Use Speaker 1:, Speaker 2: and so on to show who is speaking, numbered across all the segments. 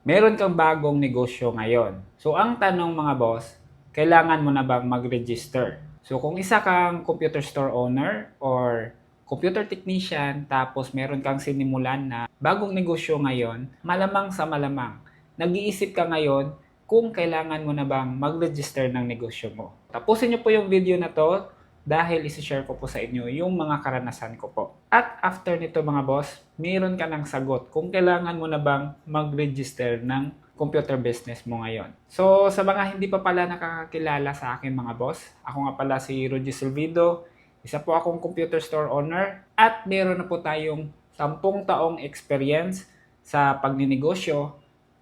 Speaker 1: meron kang bagong negosyo ngayon. So, ang tanong mga boss, kailangan mo na bang mag-register? So, kung isa kang computer store owner or computer technician, tapos meron kang sinimulan na bagong negosyo ngayon, malamang sa malamang, nag-iisip ka ngayon kung kailangan mo na bang mag-register ng negosyo mo. Tapusin niyo po yung video na to dahil isi-share ko po sa inyo yung mga karanasan ko po. At after nito mga boss, mayroon ka ng sagot kung kailangan mo na bang mag-register ng computer business mo ngayon. So sa mga hindi pa pala nakakakilala sa akin mga boss, ako nga pala si Roger Silvido, isa po akong computer store owner at meron na po tayong 10 taong experience sa pagninegosyo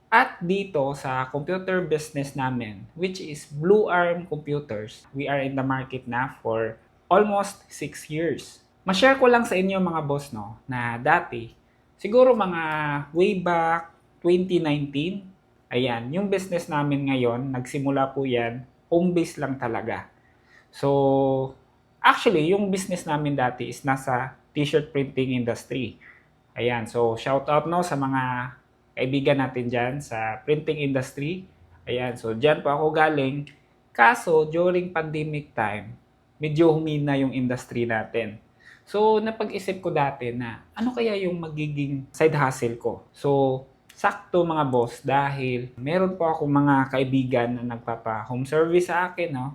Speaker 1: at dito sa computer business namin, which is Blue Arm Computers, we are in the market na for almost 6 years. Ma-share ko lang sa inyo mga boss no, na dati, siguro mga way back 2019, ayan, yung business namin ngayon, nagsimula po yan, home base lang talaga. So, actually, yung business namin dati is nasa t-shirt printing industry. Ayan, so shout out no sa mga kaibigan natin dyan sa printing industry. Ayan, so dyan po ako galing. Kaso, during pandemic time, medyo humina yung industry natin. So, napag-isip ko dati na ano kaya yung magiging side hustle ko. So, sakto mga boss dahil meron po ako mga kaibigan na nagpapa-home service sa akin no,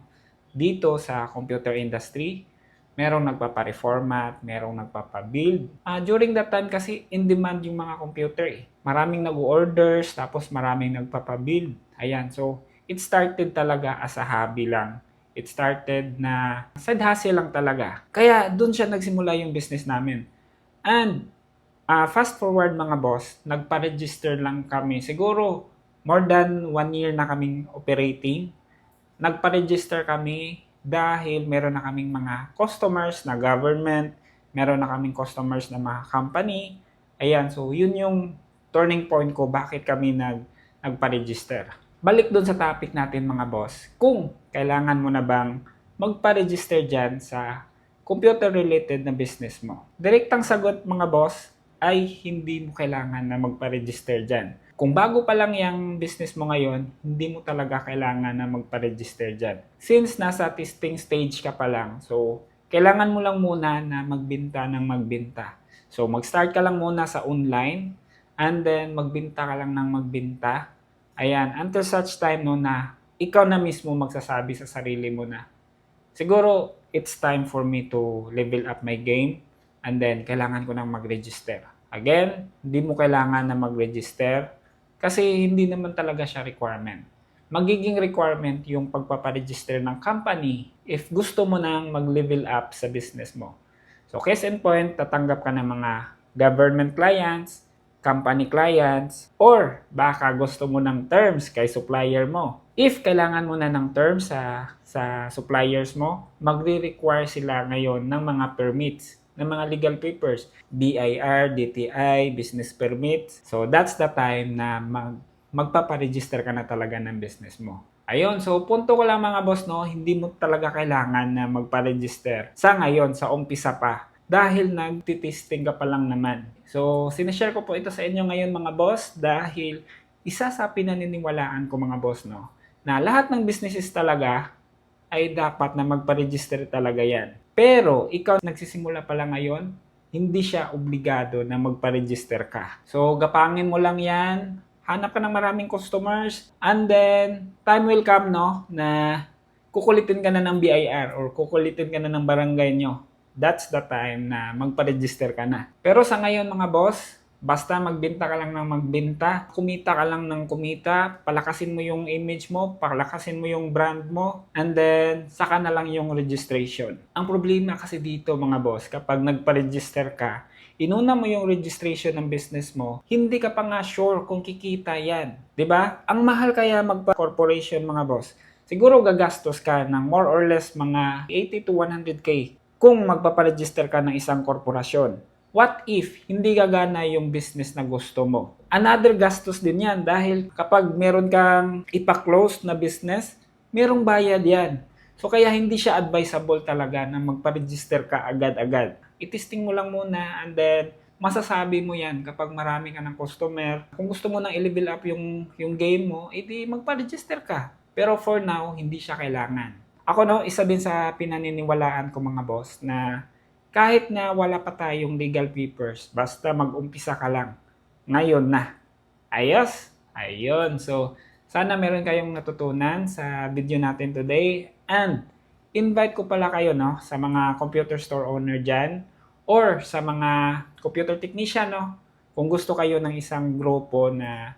Speaker 1: dito sa computer industry merong nagpapa-reformat, merong nagpapa-build. Ah, during that time kasi in demand yung mga computer eh. Maraming nag-orders, tapos maraming nagpapa-build. Ayan, so it started talaga as a hobby lang. It started na side hustle lang talaga. Kaya doon siya nagsimula yung business namin. And ah, fast forward mga boss, nagpa-register lang kami. Siguro more than one year na kaming operating. Nagpa-register kami dahil meron na kaming mga customers na government, meron na kaming customers na mga company. Ayan, so yun yung turning point ko bakit kami nag nagpa-register. Balik doon sa topic natin mga boss. Kung kailangan mo na bang magpa-register dyan sa computer-related na business mo. Direktang sagot mga boss ay hindi mo kailangan na magpa-register dyan. Kung bago pa lang yung business mo ngayon, hindi mo talaga kailangan na magpa-register dyan. Since nasa testing stage ka pa lang, so kailangan mo lang muna na magbinta ng magbinta. So mag-start ka lang muna sa online and then magbinta ka lang ng magbinta. Ayan, until such time no na ikaw na mismo magsasabi sa sarili mo na siguro it's time for me to level up my game and then kailangan ko nang mag-register. Again, hindi mo kailangan na mag-register kasi hindi naman talaga siya requirement. Magiging requirement yung pagpaparegister ng company if gusto mo nang mag-level up sa business mo. So case in point, tatanggap ka ng mga government clients, company clients, or baka gusto mo ng terms kay supplier mo. If kailangan mo na ng terms sa, sa suppliers mo, magre-require sila ngayon ng mga permits ng mga legal papers, BIR, DTI, business permit. So that's the time na mag magpaparegister ka na talaga ng business mo. Ayun, so punto ko lang mga boss no, hindi mo talaga kailangan na magpa-register sa ngayon, sa umpisa pa. Dahil nagtitesting ka pa lang naman. So, sinashare ko po ito sa inyo ngayon mga boss dahil isa sa pinaniniwalaan ko mga boss no, na lahat ng businesses talaga ay dapat na magpa-register talaga yan. Pero ikaw nagsisimula pa lang ngayon, hindi siya obligado na magpa-register ka. So gapangin mo lang yan, hanap ka ng maraming customers, and then time will come no na kukulitin ka na ng BIR or kukulitin ka na ng barangay nyo. That's the time na magpa-register ka na. Pero sa ngayon mga boss, Basta magbenta ka lang ng magbenta, kumita ka lang ng kumita, palakasin mo yung image mo, palakasin mo yung brand mo, and then saka na lang yung registration. Ang problema kasi dito mga boss, kapag nagpa-register ka, inuna mo yung registration ng business mo, hindi ka pa nga sure kung kikita yan. ba? Ang mahal kaya magpa-corporation mga boss. Siguro gagastos ka ng more or less mga 80 to 100k kung magpaparegister ka ng isang korporasyon. What if hindi gagana yung business na gusto mo? Another gastos din yan dahil kapag meron kang ipa-close na business, merong bayad yan. So kaya hindi siya advisable talaga na magpa-register ka agad-agad. I-testing mo lang muna and then masasabi mo yan kapag marami ka ng customer. Kung gusto mo nang i-level up yung, yung game mo, edi magpa-register ka. Pero for now, hindi siya kailangan. Ako no, isa din sa pinaniniwalaan ko mga boss na kahit na wala pa tayong legal papers, basta mag-umpisa ka lang. Ngayon na. Ayos? Ayun. So, sana meron kayong natutunan sa video natin today. And, invite ko pala kayo no, sa mga computer store owner dyan or sa mga computer technician. No? Kung gusto kayo ng isang grupo na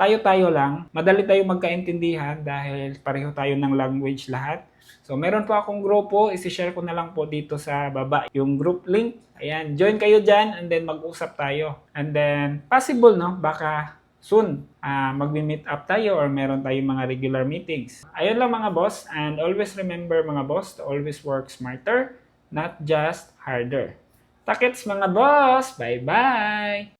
Speaker 1: tayo-tayo lang, madali tayo magkaintindihan dahil pareho tayo ng language lahat. So, meron po akong grupo, isi-share ko na lang po dito sa baba yung group link. Ayan, join kayo dyan and then mag-usap tayo. And then, possible, no? Baka soon ah magmi-meet up tayo or meron tayong mga regular meetings. Ayun lang mga boss and always remember mga boss to always work smarter, not just harder. Takits mga boss! Bye-bye!